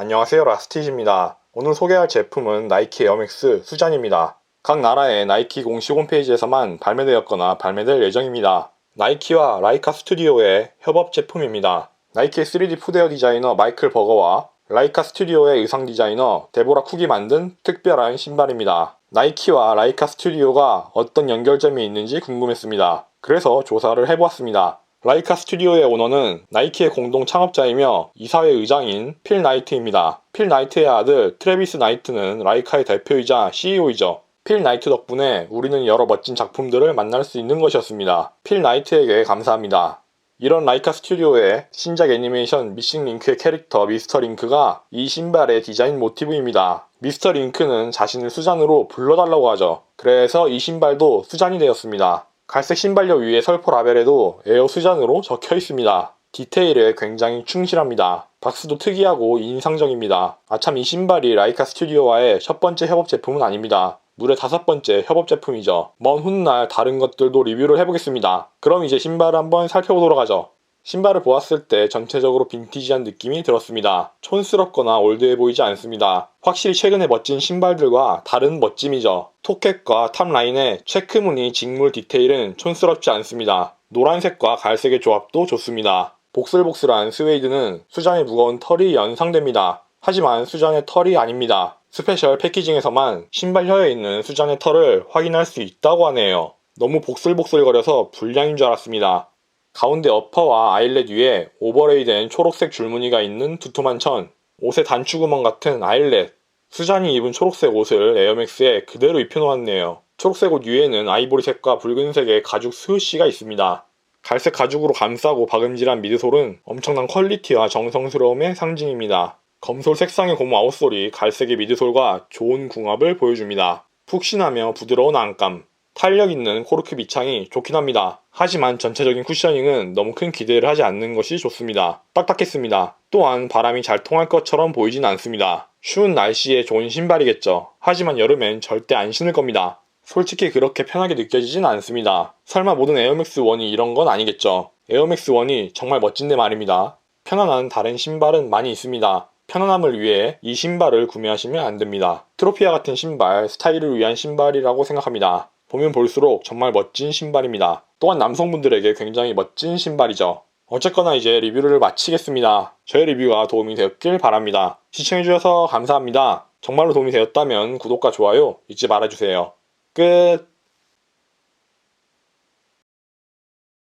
안녕하세요 라스티즈입니다. 오늘 소개할 제품은 나이키 에어맥스 수잔입니다. 각 나라의 나이키 공식 홈페이지에서만 발매되었거나 발매될 예정입니다. 나이키와 라이카 스튜디오의 협업 제품입니다. 나이키의 3D 푸드웨어 디자이너 마이클 버거와 라이카 스튜디오의 의상 디자이너 데보라 쿡이 만든 특별한 신발입니다. 나이키와 라이카 스튜디오가 어떤 연결점이 있는지 궁금했습니다. 그래서 조사를 해보았습니다. 라이카 스튜디오의 오너는 나이키의 공동 창업자이며 이사회 의장인 필 나이트입니다. 필 나이트의 아들 트래비스 나이트는 라이카의 대표이자 CEO이죠. 필 나이트 덕분에 우리는 여러 멋진 작품들을 만날 수 있는 것이었습니다. 필 나이트에게 감사합니다. 이런 라이카 스튜디오의 신작 애니메이션 미싱 링크의 캐릭터 미스터 링크가 이 신발의 디자인 모티브입니다. 미스터 링크는 자신을 수잔으로 불러달라고 하죠. 그래서 이 신발도 수잔이 되었습니다. 갈색 신발려 위에 설포 라벨에도 에어 수잔으로 적혀 있습니다. 디테일에 굉장히 충실합니다. 박스도 특이하고 인상적입니다. 아참 이 신발이 라이카 스튜디오와의 첫 번째 협업 제품은 아닙니다. 무려 다섯 번째 협업 제품이죠. 먼 훗날 다른 것들도 리뷰를 해보겠습니다. 그럼 이제 신발을 한번 살펴보도록 하죠. 신발을 보았을 때 전체적으로 빈티지한 느낌이 들었습니다. 촌스럽거나 올드해 보이지 않습니다. 확실히 최근의 멋진 신발들과 다른 멋짐이죠. 토켓과 탑 라인의 체크무늬 직물 디테일은 촌스럽지 않습니다. 노란색과 갈색의 조합도 좋습니다. 복슬복슬한 스웨이드는 수잔의 무거운 털이 연상됩니다. 하지만 수잔의 털이 아닙니다. 스페셜 패키징에서만 신발 혀에 있는 수잔의 털을 확인할 수 있다고 하네요. 너무 복슬복슬거려서 불량인 줄 알았습니다. 가운데 어퍼와 아일렛 위에 오버레이된 초록색 줄무늬가 있는 두툼한 천, 옷의 단추구멍 같은 아일렛, 수잔이 입은 초록색 옷을 에어맥스에 그대로 입혀놓았네요. 초록색 옷 위에는 아이보리색과 붉은색의 가죽 스우시가 있습니다. 갈색 가죽으로 감싸고 박음질한 미드솔은 엄청난 퀄리티와 정성스러움의 상징입니다. 검솔 색상의 고무 아웃솔이 갈색의 미드솔과 좋은 궁합을 보여줍니다. 푹신하며 부드러운 안감, 탄력 있는 코르크 밑창이 좋긴 합니다. 하지만 전체적인 쿠셔닝은 너무 큰 기대를 하지 않는 것이 좋습니다. 딱딱했습니다. 또한 바람이 잘 통할 것처럼 보이진 않습니다. 추운 날씨에 좋은 신발이겠죠. 하지만 여름엔 절대 안 신을 겁니다. 솔직히 그렇게 편하게 느껴지진 않습니다. 설마 모든 에어맥스 1이 이런 건 아니겠죠. 에어맥스 1이 정말 멋진데 말입니다. 편안한 다른 신발은 많이 있습니다. 편안함을 위해 이 신발을 구매하시면 안 됩니다. 트로피아 같은 신발, 스타일을 위한 신발이라고 생각합니다. 보면 볼수록 정말 멋진 신발입니다. 또한 남성분들에게 굉장히 멋진 신발이죠. 어쨌거나 이제 리뷰를 마치겠습니다. 저의 리뷰가 도움이 되었길 바랍니다. 시청해주셔서 감사합니다. 정말로 도움이 되었다면 구독과 좋아요 잊지 말아주세요. 끝!